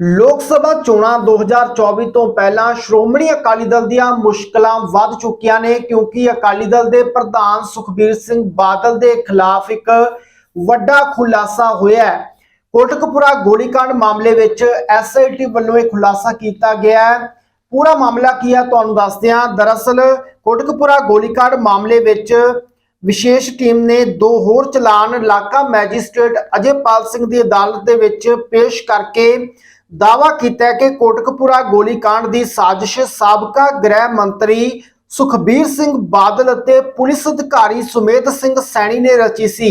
ਲੋਕ ਸਭਾ ਚੋਣਾਂ 2024 ਤੋਂ ਪਹਿਲਾਂ ਸ਼੍ਰੋਮਣੀ ਅਕਾਲੀ ਦਲ ਦੀਆਂ ਮੁਸ਼ਕਲਾਂ ਵੱਧ ਚੁੱਕੀਆਂ ਨੇ, ਕਿਉਂਕਿ ਅਕਾਲੀ ਦਲ ਦੇ ਪ੍ਰਧਾਨ ਸੁਖਬੀਰ ਸਿੰਘ ਬਾਦਲ ਦੇ ਖਿਲਾਫ ਇੱਕ ਵੱਡਾ ਖੁਲਾਸਾ ਹੋਇਆ ਹੈ। ਕੋਟਕਪੁਰਾ ਗੋਲੀकांड ਮਾਮਲੇ ਵਿੱਚ ਐਸਆਈਟੀ ਵੱਲੋਂ ਇਹ ਖੁਲਾਸਾ ਕੀਤਾ ਗਿਆ ਹੈ। ਪੂਰਾ ਮਾਮਲਾ ਕੀ ਹੈ ਤੁਹਾਨੂੰ ਦੱਸਦੇ ਹਾਂ। ਦਰਅਸਲ ਕੋਟਕਪੁਰਾ ਗੋਲੀकांड ਮਾਮਲੇ ਵਿੱਚ ਵਿਸ਼ੇਸ਼ ਟੀਮ ਨੇ ਦੋ ਹੋਰ ਚਲਾਨ ਇਲਾਕਾ ਮੈਜਿਸਟ੍ਰੇਟ ਅਜੇਪਾਲ ਸਿੰਘ ਦੀ ਅਦਾਲਤ ਦੇ ਵਿੱਚ ਪੇਸ਼ ਕਰਕੇ ਦਾਵਾ ਕੀਤਾ ਹੈ ਕਿ ਕੋਟਕਪੁਰਾ ਗੋਲੀकांड ਦੀ ਸਾਜ਼ਿਸ਼ ਸਾਬਕਾ ਗ੍ਰਹਿ ਮੰਤਰੀ ਸੁਖਬੀਰ ਸਿੰਘ ਬਾਦਲ ਅਤੇ ਪੁਲਿਸ ਅਧਿਕਾਰੀ ਸੁਮੇਧ ਸਿੰਘ ਸੈਣੀ ਨੇ ਰਚੀ ਸੀ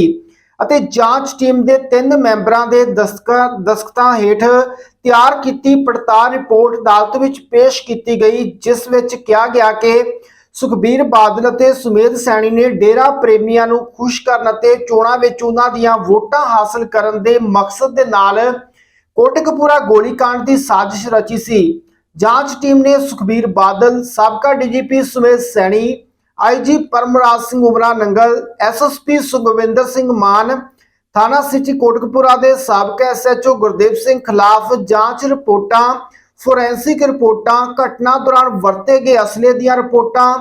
ਅਤੇ ਜਾਂਚ ਟੀਮ ਦੇ ਤਿੰਨ ਮੈਂਬਰਾਂ ਦੇ ਦਸਤਕਾਂ, ਦਸਤਖਤਾਂ ਹੇਠ ਤਿਆਰ ਕੀਤੀ ਪੜਤਾਲ ਰਿਪੋਰਟ ਅਦਾਲਤ ਵਿੱਚ ਪੇਸ਼ ਕੀਤੀ ਗਈ, ਜਿਸ ਵਿੱਚ ਕਿਹਾ ਗਿਆ ਕਿ ਸੁਖਬੀਰ ਬਾਦਲ ਅਤੇ ਸੁਮੇਧ ਸੈਣੀ ਨੇ ਡੇਰਾ ਪ੍ਰੇਮੀਆਂ ਨੂੰ ਖੁਸ਼ ਕਰਨ ਅਤੇ ਚੋਣਾਂ ਵਿੱਚ ਉਹਨਾਂ ਦੀਆਂ ਵੋਟਾਂ ਹਾਸਲ ਕਰਨ ਦੇ ਮਕਸਦ ਦੇ ਨਾਲ ਕੋਟਕਪੂਰਾ ਗੋਲੀकांड ਦੀ ਸਾਜ਼ਿਸ਼ ਰਚੀ ਸੀ। ਜਾਂਚ ਟੀਮ ਨੇ ਸੁਖਬੀਰ ਬਾਦਲ, ਸਾਬਕਾ DGP Sumesh Saini IG Paramraj Singh Umranangal SSP Sukhwinder Singh Mann, ਥਾਣਾ ਸਿਟੀ ਕੋਟਕਪੂਰਾ ਦੇ ਸਾਬਕਾ ਐਸਐਚਓ ਗੁਰਦੇਵ ਸਿੰਘ ਖਿਲਾਫ ਜਾਂਚ ਰਿਪੋਰਟਾਂ, ਫੋਰੈਂਸਿਕ ਰਿਪੋਰਟਾਂ, ਘਟਨਾ ਦੌਰਾਨ ਵਰਤੇ ਗਏ ਅਸਲੇ ਦੀਆਂ ਰਿਪੋਰਟਾਂ,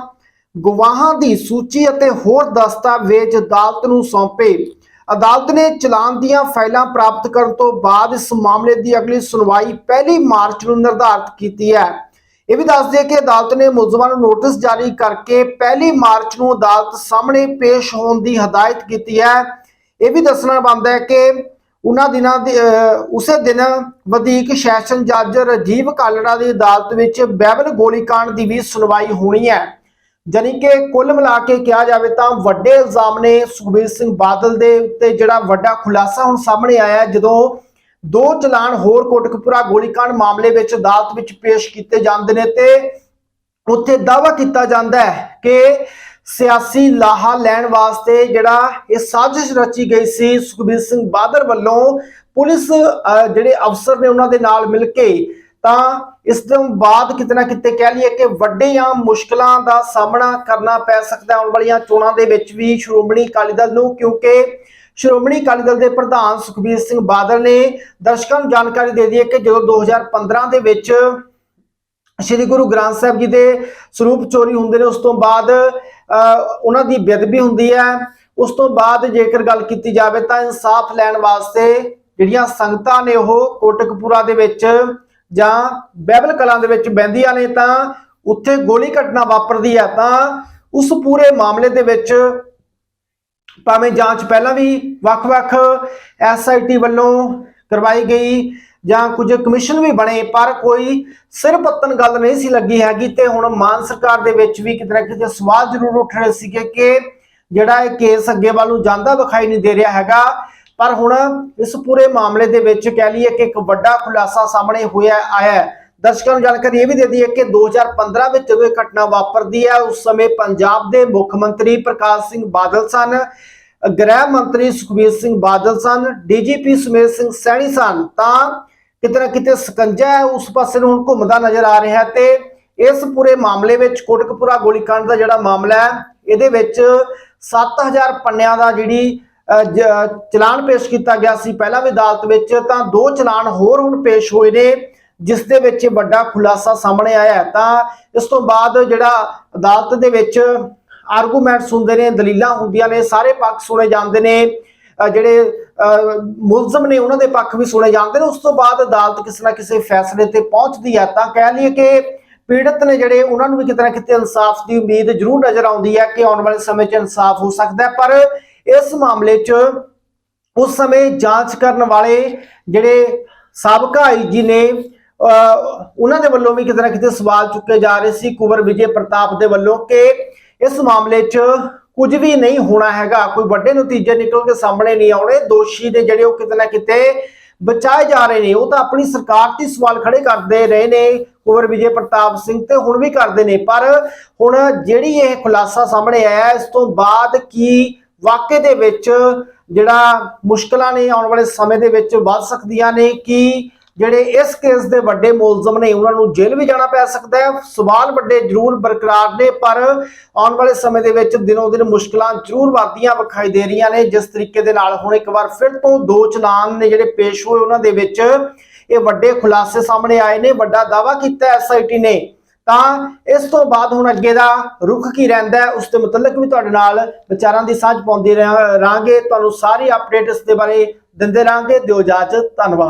ਗਵਾਹਾਂ ਦੀ ਸੂਚੀ ਅਤੇ ਹੋਰ ਦਸਤਾਵੇਜ਼ ਅਦਾਲਤ ਨੂੰ ਸੌਂਪੇ। ਅਦਾਲਤ ਨੇ ਚਲਾਨ ਦੀਆਂ ਫਾਈਲਾਂ ਪ੍ਰਾਪਤ ਕਰਨ ਤੋਂ ਬਾਅਦ ਇਸ ਮਾਮਲੇ ਦੀ ਅਗਲੀ ਸੁਣਵਾਈ ਪਹਿਲੀ ਮਾਰਚ ਨੂੰ ਨਿਰਧਾਰਤ ਕੀਤੀ ਹੈ। ਇਹ ਵੀ ਦੱਸ ਦਈਏ ਕਿ ਅਦਾਲਤ ਨੇ ਮੁਲਜ਼ਮਾਂ ਨੂੰ ਨੋਟਿਸ ਜਾਰੀ ਕਰਕੇ ਪਹਿਲੀ ਮਾਰਚ ਨੂੰ ਅਦਾਲਤ ਸਾਹਮਣੇ ਪੇਸ਼ ਹੋਣ ਦੀ ਹਦਾਇਤ ਕੀਤੀ ਹੈ। ਇਹ ਵੀ ਦੱਸਣਾ ਬਣਦਾ ਹੈ ਕਿ ਉਹਨਾਂ ਦਿਨਾਂ ਦੇ ਉਸੇ ਦਿਨ ਵਧੀਕ ਸੈਸ਼ਨ ਜੱਜ ਰਾਜੀਵ ਕਾਲੜਾ ਦੀ ਅਦਾਲਤ ਵਿੱਚ ਬੈਬਲ ਗੋਲੀकांड ਦੀ ਵੀ ਸੁਣਵਾਈ ਹੋਣੀ ਹੈ। ਜਾਣੀ ਕਿ ਕੁੱਲ ਮਿਲਾ ਕੇ ਕਿਹਾ ਜਾਵੇ ਤਾਂ ਵੱਡੇ ਇਲਜ਼ਾਮ ਨੇ ਸੁਖਬੀਰ ਸਿੰਘ ਬਾਦਲ ਦੇ ਉੱਤੇ ਜਿਹੜਾ ਵੱਡਾ ਖੁਲਾਸਾ ਹੁਣ ਸਾਹਮਣੇ ਆਇਆ ਜਦੋਂ ਦੋ ਚਲਾਨ ਹੋਰ ਕੋਟਕਪੁਰਾ ਗੋਲੀकांड ਮਾਮਲੇ ਵਿੱਚ ਅਦਾਲਤ ਵਿੱਚ ਪੇਸ਼ ਕੀਤੇ ਜਾਂਦੇ ਨੇ ਤੇ ਉੱਥੇ ਦਾਵਾ ਕੀਤਾ ਜਾਂਦਾ ਹੈ ਕਿ ਸਿਆਸੀ ਲਾਹਾ ਲੈਣ ਵਾਸਤੇ ਜਿਹੜਾ ਇਹ ਸਾਜ਼ਿਸ਼ ਰਚੀ ਗਈ ਸੀ, ਸੁਖਬੀਰ ਸਿੰਘ ਬਾਦਲ ਵੱਲੋਂ ਪੁਲਿਸ ਜਿਹੜੇ ਅਫਸਰ ਨੇ ਉਹਨਾਂ ਦੇ ਨਾਲ ਮਿਲ ਕੇ ਤਾਂ ਇਸ ਤੋਂ ਬਾਅਦ ਕਿਤਨਾ ਕਿਤੇ ਕਹਿ ਲਈਏ ਕਿ ਵੱਡੀਆਂ ਮੁਸ਼ਕਲਾਂ ਦਾ ਸਾਹਮਣਾ ਕਰਨਾ ਪੈ ਸਕਦਾ ਆਉਣ ਵਾਲੀਆਂ ਚੋਣਾਂ ਦੇ ਵਿੱਚ ਵੀ ਸ਼੍ਰੋਮਣੀ ਅਕਾਲੀ ਦਲ ਨੂੰ ਕਿਉਂਕਿ ਸ਼੍ਰੋਮਣੀ ਅਕਾਲੀ ਦਲ ਦੇ ਪ੍ਰਧਾਨ ਸੁਖਬੀਰ ਸਿੰਘ ਬਾਦਲ ਨੇ ਦਰਸ਼ਕਾਂ ਨੂੰ ਜਾਣਕਾਰੀ ਦੇ ਦਿੱਤੀ ਹੈ ਕਿ ਜਦੋਂ 2015 ਦੇ ਵਿੱਚ ਸ਼੍ਰੀ ਗੁਰੂ ਗ੍ਰੰਥ ਸਾਹਿਬ ਜੀ ਦੇ ਸਰੂਪ ਚੋਰੀ ਹੁੰਦੇ ਨੇ ਉਸ ਤੋਂ ਬਾਅਦ ਅਹ, ਉਹਨਾਂ ਦੀ ਬੇਅਦਬੀ ਹੁੰਦੀ ਹੈ। ਉਸ ਤੋਂ ਬਾਅਦ ਜੇਕਰ ਗੱਲ ਕੀਤੀ ਜਾਵੇ ਤਾਂ ਇਨਸਾਫ ਲੈਣ ਵਾਸਤੇ ਜਿਹੜੀਆਂ ਸੰਗਤਾਂ ਨੇ ਉਹ ਕੋਟਕਪੂਰਾ ਦੇ ਵਿੱਚ ਜਾਂ ਬਹਿਬਲ ਕਲਾਂ ਦੇ ਵਿੱਚ ਬਹਿੰਦੀਆਂ ਨੇ ਤਾਂ ਉੱਥੇ ਗੋਲੀ ਘਟਨਾ ਵਾਪਰਦੀ ਹੈ ਤਾਂ ਉਸ ਪੂਰੇ ਮਾਮਲੇ ਦੇ ਵਿੱਚ ਭਾਵੇਂ ਜਾਂਚ ਪਹਿਲਾਂ ਵੀ ਵੱਖ-ਵੱਖ ਐਸਆਈਟੀ ਵੱਲੋਂ ਕਰਵਾਈ ਗਈ ਜਾਂ ਕੁਝ ਕਮਿਸ਼ਨ ਵੀ ਬਣੇ, ਪਰ ਕੋਈ ਸਿਰ ਪੱਤਨ ਗੱਲ ਨਹੀਂ ਸੀ ਲੱਗੀ ਹੈਗੀ ਤੇ ਹੁਣ ਮਾਨ ਸਰਕਾਰ ਦੇ ਵਿੱਚ ਵੀ ਕਿਤੇ ਨਾ ਕਿਤੇ ਸਵਾਲ ਜ਼ਰੂਰ ਉੱਠ ਰਹੇ ਸੀਗੇ ਕਿ ਜਿਹੜਾ ਇਹ ਕੇਸ ਅੱਗੇ ਵੱਲ ਨੂੰ ਜਾਂਦਾ ਵਿਖਾਈ ਨਹੀਂ ਦੇ ਰਿਹਾ ਹੈਗਾ। ਪਰ ਹੁਣ ਇਸ ਪੂਰੇ ਮਾਮਲੇ ਦੇ ਵਿੱਚ ਕਹਿ ਲਈਏ ਕਿ ਇੱਕ ਵੱਡਾ ਖੁਲਾਸਾ ਸਾਹਮਣੇ ਹੋਇਆ ਆਇਆ ਹੈ। ਦਰਸ਼ਕਾਂ ਨੂੰ ਜਾਣਕਾਰੀ ਇਹ ਵੀ ਦੇ ਦਈਏ ਕਿ 2015 ਵਿੱਚ ਜਦੋਂ ਇਹ ਘਟਨਾ ਵਾਪਰਦੀ ਹੈ, ਉਸ ਸਮੇਂ ਪੰਜਾਬ ਦੇ ਮੁੱਖ ਮੰਤਰੀ ਪ੍ਰਕਾਸ਼ ਸਿੰਘ ਬਾਦਲ ਸਨ, ਗ੍ਰਹਿ ਮੰਤਰੀ ਸੁਖਬੀਰ ਸਿੰਘ ਬਾਦਲ ਸਨ, ਡੀਜੀਪੀ ਸੁਮੇਧ ਸਿੰਘ ਸੈਣੀ ਸਨ। ਤਾਂ ਕਿਤੇ ਨਾ ਕਿਤੇ ਸਕੰਜਾ ਹੈ, ਉਸ ਪਾਸੇ ਨੂੰ ਹੁਣ ਘੁੰਮਦਾ ਨਜ਼ਰ ਆ ਰਿਹਾ ਹੈ ਤੇ ਇਸ ਪੂਰੇ ਮਾਮਲੇ ਵਿੱਚ ਕੋਟਕਪੁਰਾ ਗੋਲੀकांड ਦਾ ਜਿਹੜਾ ਮਾਮਲਾ ਹੈ, ਇਹਦੇ ਵਿੱਚ 7000 ਪੰਨਿਆਂ ਦਾ ਜਿਹੜੀ ਚਲਾਨ ਪੇਸ਼ ਕੀਤਾ ਗਿਆ ਸੀ ਪਹਿਲਾਂ ਵੀ ਅਦਾਲਤ ਵਿੱਚ, ਤਾਂ ਦੋ ਚਲਾਨ ਹੋਰ ਹੁਣ ਪੇਸ਼ ਹੋਏ ਨੇ, ਜਿਸ ਦੇ ਵਿੱਚ ਵੱਡਾ ਖੁਲਾਸਾ ਸਾਹਮਣੇ ਆਇਆ ਤਾਂ ਇਸ ਤੋਂ ਬਾਅਦ ਜਿਹੜਾ ਅਦਾਲਤ ਦੇ ਵਿੱਚ ਆਰਗੂਮੈਂਟਸ ਹੁੰਦੇ ਨੇ, ਦਲੀਲਾਂ ਹੁੰਦੀਆਂ ਨੇ, ਸਾਰੇ ਪੱਖ ਸੁਣੇ ਜਾਂਦੇ ਨੇ ਜਿਹੜੇ ਮੁਲਜ਼ਮ ਨੇ ਉਹਨਾਂ ਦੇ ਪੱਖ ਵੀ ਸੁਣੇ ਜਾਂਦੇ ਨੇ। ਉਸ ਤੋਂ ਬਾਅਦ ਅਦਾਲਤ ਕਿਸੇ ਨਾ ਕਿਸੇ ਫੈਸਲੇ ਤੇ ਪਹੁੰਚਦੀ ਹੈ। ਤਾਂ ਕਹਿ ਲਈਏ ਕਿ ਪੀੜਤ ਨੇ ਜਿਹੜੇ, ਉਹਨਾਂ ਨੂੰ ਵੀ ਕਿਤੇ ਨਾ ਕਿਤੇ ਇਨਸਾਫ ਦੀ ਉਮੀਦ ਜ਼ਰੂਰ ਨਜ਼ਰ ਆਉਂਦੀ ਹੈ ਕਿ ਆਉਣ ਵਾਲੇ ਸਮੇਂ 'ਚ ਇਨਸਾਫ ਹੋ ਸਕਦਾ ਹੈ। ਪਰ ਇਸ ਮਾਮਲੇ 'ਚ ਉਸ ਸਮੇਂ ਜਾਂਚ ਕਰਨ ਵਾਲੇ ਜਿਹੜੇ ਸਾਬਕਾ ਆਈਜੀ ਨੇ ਅਹ, ਉਹਨਾਂ ਦੇ ਵੱਲੋਂ ਵੀ ਕਿਤੇ ਨਾ ਕਿਤੇ ਸਵਾਲ ਚੁੱਕੇ ਜਾ ਰਹੇ ਸੀ ਕੁਵਰ ਵਿਜੇ ਪ੍ਰਤਾਪ ਦੇ ਵੱਲੋਂ ਕਿ ਇਸ ਮਾਮਲੇ 'ਚ ਕੁਝ ਵੀ ਨਹੀਂ ਹੋਣਾ ਹੈਗਾ ਕੋਈ ਵੱਡੇ ਨਤੀਜੇ ਨਿਕਲ ਕੇ ਸਾਹਮਣੇ ਨਹੀਂ ਆਉਣੇ ਦੋਸ਼ੀ ਦੇ ਜਿਹੜੇ ਉਹ ਕਿਤੇ ਨਾ ਕਿਤੇ ਬਚਾਏ ਜਾ ਰਹੇ ਨੇ ਉਹ ਤਾਂ ਆਪਣੀ ਸਰਕਾਰ ਤੇ ਸਵਾਲ ਖੜੇ ਕਰਦੇ ਰਹੇ ਨੇ ਕੁਵਰ ਵਿਜੇ ਪ੍ਰਤਾਪ ਸਿੰਘ ਤੇ ਹੁਣ ਵੀ ਕਰਦੇ ਨੇ ਪਰ ਹੁਣ ਜਿਹੜੀ ਇਹ ਖੁਲਾਸਾ ਸਾਹਮਣੇ ਆਇਆ ਇਸ ਤੋਂ ਬਾਅਦ ਕੀ ਵਾਕਏ ਦੇ ਵਿੱਚ ਜਿਹੜਾ ਮੁਸ਼ਕਲਾਂ ਨੇ ਆਉਣ ਵਾਲੇ ਸਮੇਂ ਦੇ ਵਿੱਚ ਵੱਧ ਸਕਦੀਆਂ ਨੇ ਕਿ ਜਿਹੜੇ ਇਸ ਕੇਸ ਦੇ ਵੱਡੇ ਮੁਲਜ਼ਮ ਨੇ ਉਹਨਾਂ ਨੂੰ ਜੇਲ੍ਹ ਵੀ ਜਾਣਾ ਪੈ ਸਕਦਾ ਹੈ। ਸਵਾਲ ਵੱਡੇ ਜ਼ਰੂਰ ਬਰਕਰਾਰ ਨੇ, ਪਰ ਆਉਣ ਵਾਲੇ ਸਮੇਂ ਦੇ ਵਿੱਚ ਦਿਨੋਂ ਦਿਨ ਮੁਸ਼ਕਲਾਂ ਜ਼ਰੂਰ ਵਧਦੀਆਂ ਵਿਖਾਈ ਦੇ ਰਹੀਆਂ ਨੇ। ਜਿਸ ਤਰੀਕੇ ਦੇ ਨਾਲ ਹੁਣ ਇੱਕ ਵਾਰ ਫਿਰ ਤੋਂ ਦੋ ਚਲਾਨ ਨੇ ਜਿਹੜੇ ਪੇਸ਼ ਹੋਏ ਉਹਨਾਂ ਦੇ ਵਿੱਚ, ਇਹ ਵੱਡੇ ਖੁਲਾਸੇ ਸਾਹਮਣੇ ਆਏ ਨੇ। ਵੱਡਾ ਦਾਵਾ ਕੀਤਾ ਐਸਆਈਟੀ ਨੇ ਤਾਂ ਇਸ ਤੋਂ ਬਾਅਦ ਹੁਣ ਅੱਗੇ ਦਾ ਰੁਖ ਕੀ ਰਹਿੰਦਾ ਉਸ ਦੇ ਮੁਤਲਕ ਵੀ ਤੁਹਾਡੇ ਨਾਲ ਵਿਚਾਰਾਂ ਦੀ ਸਾਂਝ ਪਾਉਂਦੇ ਰਹਾਂ- ਰਹਾਂਗੇ, ਤੁਹਾਨੂੰ ਸਾਰੀ ਅਪਡੇਟ ਇਸ ਦੇ ਬਾਰੇ ਦਿੰਦੇ ਰਹਾਂਗੇ, ਦਿਓ ਇਜਾਜ਼ਤ, ਧੰਨਵਾਦ।